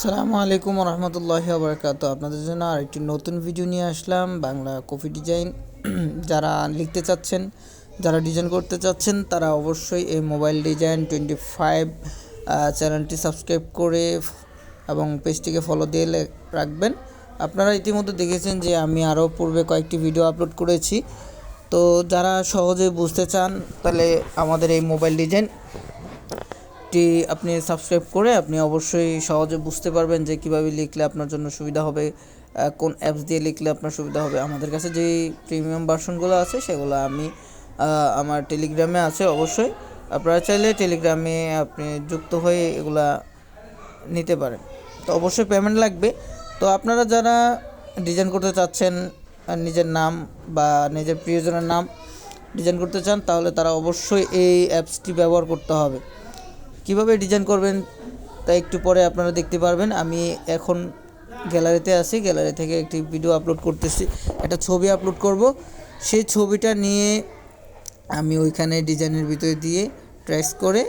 সালামু আলাইকুম রহমতুল্লাহি বরকাত আপনাদের জন্য আরেকটি নতুন ভিডিও নিয়ে আসলাম, বাংলা কফি ডিজাইন যারা লিখতে চাচ্ছেন, যারা ডিজাইন করতে চাচ্ছেন, তারা অবশ্যই এই মোবাইল ডিজাইন টোয়েন্টি ফাইভ চ্যানেলটি সাবস্ক্রাইব করে এবং পেজটিকে ফলো দিয়ে রাখবেন। আপনারা ইতিমধ্যে দেখেছেন যে আমি আরও পূর্বে কয়েকটি ভিডিও আপলোড করেছি। তো যারা সহজে বুঝতে চান, তাহলে আমাদের এই মোবাইল ডিজাইন টি আপনি সাবস্ক্রাইব করে আপনি অবশ্যই সহজে বুঝতে পারবেন যে কীভাবে লিখলে আপনার জন্য সুবিধা হবে কোন অ্যাপস দিয়ে লিখলে আপনার সুবিধা হবে। আমাদের কাছে যে প্রিমিয়াম ভার্সনগুলো আছে, সেগুলো আমি আমার টেলিগ্রামে আছে অবশ্যই। আপনারা চাইলে টেলিগ্রামে আপনি যুক্ত হয়ে এগুলা নিতে পারেন। তো অবশ্যই পেমেন্ট লাগবে। তো আপনারা যারা ডিজাইন করতে চাচ্ছেন নিজের নাম বা নিজের প্রিয়জনের নাম ডিজাইন করতে চান, তাহলে তারা অবশ্যই এই অ্যাপসটি ব্যবহার করতে হবে। কীভাবে ডিজাইন করবেন তা একটু পরে আপনারা দেখতে পারবেন। আমি এখন গ্যালারিতে আছি গ্যালারি থেকে একটি ভিডিও আপলোড করতেছি, একটা ছবি আপলোড করব। সেই ছবিটা নিয়ে আমি ওইখানে ডিজাইনের ভিতরে দিয়ে ট্রেস করে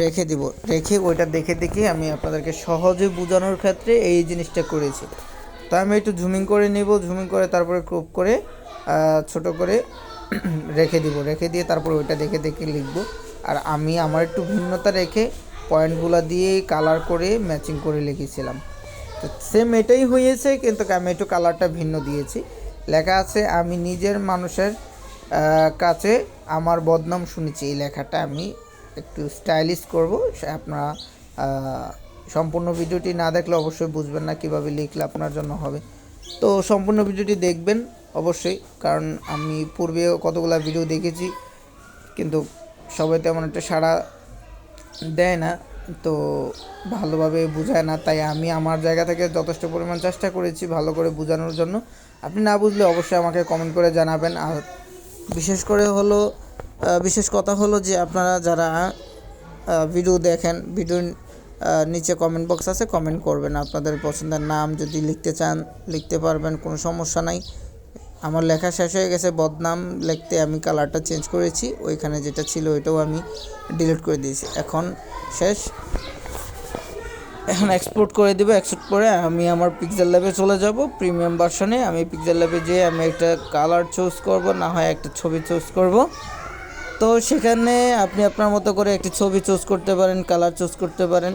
রেখে দেব। রেখে ওইটা দেখে দেখে আমি আপনাদেরকে সহজে বোঝানোর ক্ষেত্রে এই জিনিসটা করেছি। তো আমি একটু জুমিং করে নেব জুমিং করে তারপরে ক্রপ করে ছোট করে রেখে দিব। রেখে দিয়ে তারপরে ওইটা দেখে দেখে লিখব। আর আমি আমার একটু ভিন্নতা রেখে পয়েন্টগুলো দিয়ে কালার করে ম্যাচিং করে লিখেছিলাম। তো সেম এটাই হয়েছে, কিন্তু আমি একটু কালারটা ভিন্ন দিয়েছি। লেখা আছে, আমি নিজের মানুষের কাছে আমার বদনাম শুনেছি। এই লেখাটা আমি একটু স্টাইলিশ করব। আপনারা সম্পূর্ণ ভিডিওটি না দেখলে অবশ্যই বুঝবেন না কীভাবে লিখলে আপনার জন্য হবে। তো সম্পূর্ণ ভিডিওটি দেখবেন অবশ্যই, কারণ আমি পূর্বেও কতগুলো ভিডিও দেখেছি, কিন্তু সবাই তেমন একটা সাড়া দেয় না, তো ভালোভাবে বোঝায় না। তাই আমি আমার জায়গা থেকে যথেষ্ট পরিমাণ চেষ্টা করেছি ভালো করে বোঝানোর জন্য। আপনি না বুঝলে অবশ্যই আমাকে কমেন্ট করে জানাবেন। আর বিশেষ করে হলো বিশেষ কথা হলো যে আপনারা যারা ভিডিও দেখেন ভিডিও নিচে কমেন্ট বক্স আছে কমেন্ট করবেন। আপনাদের পছন্দের নাম যদি লিখতে চান, লিখতে পারবেন, কোনো সমস্যা নাই। আমার লেখা শেষ হয়ে গেছে, বদনাম লিখতে আমি কালারটা চেঞ্জ করেছি, ওইখানে যেটা ছিল ওইটাও আমি ডিলিট করে দিয়েছি। এখন শেষ। এখন এক্সপোর্ট করে দেবো এক্সপোর্ট করে আমি আমার পিকচার ল্যাবে চলে যাব। প্রিমিয়াম ভার্সনে আমি পিকচার ল্যাবে যেয়ে আমি একটা কালার চুজ করব, না হয় একটা ছবি চুজ করব। তো সেখানে আপনি আপনার মতো করে একটি ছবি চুজ করতে পারেন কালার চুজ করতে পারেন।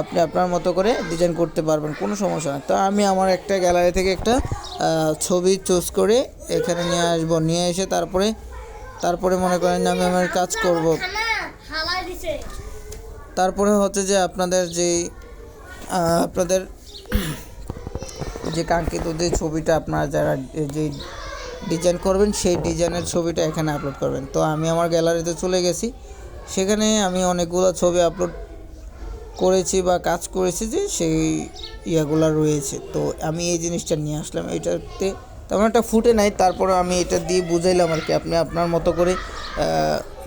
আপনি আপনার মতো করে ডিজাইন করতে পারবেন, কোনো সমস্যা না। তো আমি আমার একটা গ্যালারি থেকে একটা ছবি চুজ করে এখানে নিয়ে আসব। নিয়ে এসে তারপরে তারপরে মনে করেন যে আমি আমার কাজ করব। তারপরে হচ্ছে যে আপনাদের যে আপনাদের যে কাঙ্ক্ষিত যে ছবিটা আপনারা যারা যে ডিজাইন করবেন, সেই ডিজাইনের ছবিটা এখানে আপলোড করবেন। তো আমি আমার গ্যালারিতে চলে গেছি। সেখানে আমি অনেকগুলো ছবি আপলোড করেছি বা কাজ করেছি যে সেই ইয়াগুলো রয়েছে। তো আমি এই জিনিসটা নিয়ে আসলাম। এটাতে তেমন একটা ফুটে নাই। তারপরে আমি এটা দিয়ে বুঝাইলাম আর কি। আপনি আপনার মতো করে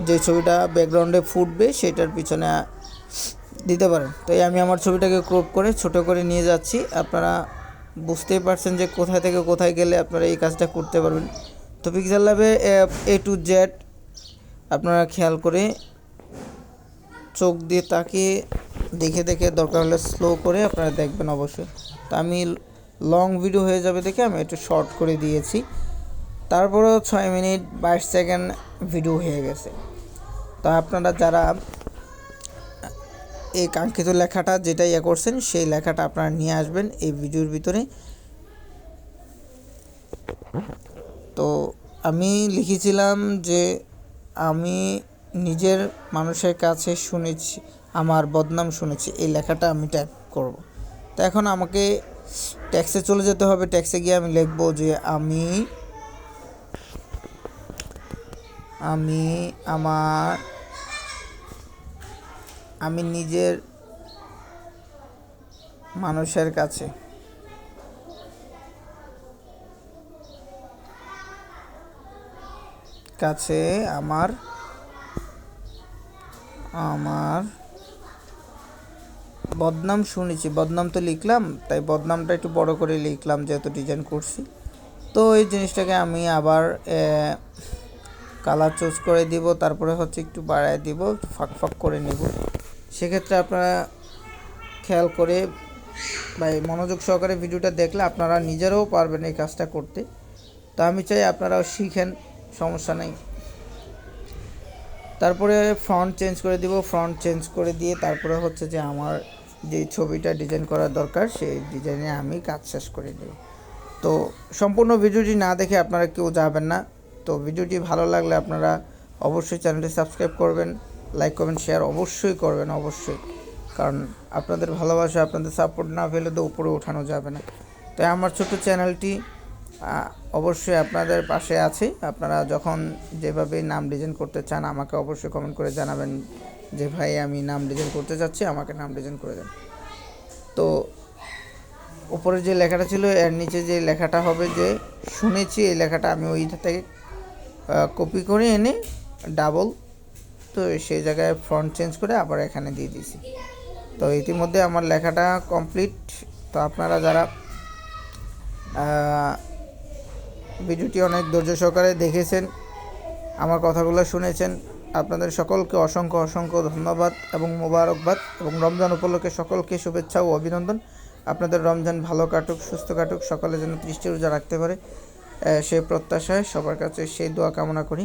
যে ছবিটা ব্যাকগ্রাউন্ডে ফুটবে সেটার পিছনে দিতে পারেন। তাই আমি আমার ছবিটাকে ক্রপ করে ছোট করে নিয়ে যাচ্ছি। আপনারা বুঝতেই পারছেন যে কোথায় থেকে কোথায় গেলে আপনারা এই কাজটা করতে পারবেন। তো পিক্সেল ল্যাবে এ টু জেড আপনারা খেয়াল করে চোখ দিয়ে তাকিয়ে দেখে দেখে দরকার হলে স্লো করে আপনারা দেখবেন অবশ্যই। তো আমি লং ভিডিও হয়ে যাবে দেখে আমি একটু শর্ট করে দিয়েছি। তারপরেও ছয় মিনিট বাইশ সেকেন্ড ভিডিও হয়ে গেছে। তো আপনারা যারা এই কাঙ্ক্ষিত লেখাটা যেটা ইয়ে করছেন, সেই লেখাটা আপনারা নিয়ে আসবেন এই ভিডিওর ভিতরে। তো আমি লিখেছিলাম যে আমি নিজের মানুষের কাছে শুনেছি, আমার বদনাম শুনেছি, এই লেখাটা আমি টাইপ করব। তো এখন আমাকে ট্যাক্সে চলে যেতে হবে। ট্যাক্সে গিয়ে আমি লিখব যে আমি আমি আমার, আমি নিজের মানুষের কাছে কাছে আমার আমার বদনাম শুনেছি, বদনাম তো লিখলাম, তাই বদনামটা একটু বড় করে লিখলাম যেহেতু ডিজাইন করছি। তো এই জিনিসটাকে আমি আবার কালার চুজ করে দিব, তারপরে হচ্ছে একটু বাড়ায় দিব ফাঁক ফাঁক করে নেব। সেক্ষেত্রে আপনারা খেয়াল করে বা মনোযোগ সহকারে ভিডিওটা দেখলে আপনারা নিজেরাও পারবেন এই কাজটা করতে। তো আমি চাই আপনারাও শিখেন, সমস্যা নেই। তারপরে ফ্রন্ট চেঞ্জ করে দিব ফ্রন্ট চেঞ্জ করে দিয়ে তারপরে হচ্ছে যে আমার যে ছবিটা ডিজাইন করার দরকার, সেই ডিজাইনে আমি কাজ শেষ করে দেব তো সম্পূর্ণ ভিডিওটি না দেখে আপনারা কেউ যাবেন না। তো ভিডিওটি ভালো লাগলে আপনারা অবশ্যই চ্যানেলটি সাবস্ক্রাইব করবেন লাইক করবেন শেয়ার অবশ্যই করবেন, অবশ্যই। কারণ আপনাদের ভালোবাসা, আপনাদের সাপোর্ট না পেলে তো উপরে ওঠানো যাবে না। তাই আমার ছোট চ্যানেলটি অবশ্যই আপনাদের পাশে আছে। আপনারা যখন যেভাবে নাম ডিজাইন করতে চান, আমাকে অবশ্যই কমেন্ট করে জানাবেন যে, ভাই, আমি নাম ডিজাইন করতে চাচ্ছি আমাকে নাম ডিজাইন করে দেন। তো উপরে যে লেখাটা ছিল, এর নিচে যে লেখাটা হবে যে, শুনেছি এই লেখাটা, আমি ওইটা থেকে কপি করে এনে ডাবল তো সেই জায়গায় ফ্রন্ট চেঞ্জ করে আবার এখানে দিয়ে দিয়েছি। তো ইতিমধ্যে আমার লেখাটা কমপ্লিট তো আপনারা যারা ভিডিওটি অনেক ধৈর্য সহকারে দেখেছেন, আমার কথাগুলো শুনেছেন। আপনাদের সকলকে অসংখ্য অসংখ্য ধন্যবাদ এবং মোবারকবাদ এবং রমজান উপলক্ষে সকলকে শুভেচ্ছা ও অভিনন্দন। আপনাদের রমজান ভালো কাটুক, সুস্থ কাটুক, সকলে যেন দৃষ্টি রোজা রাখতে পারে সে প্রত্যাশায় সবার কাছে সেই দোয়া কামনা করি।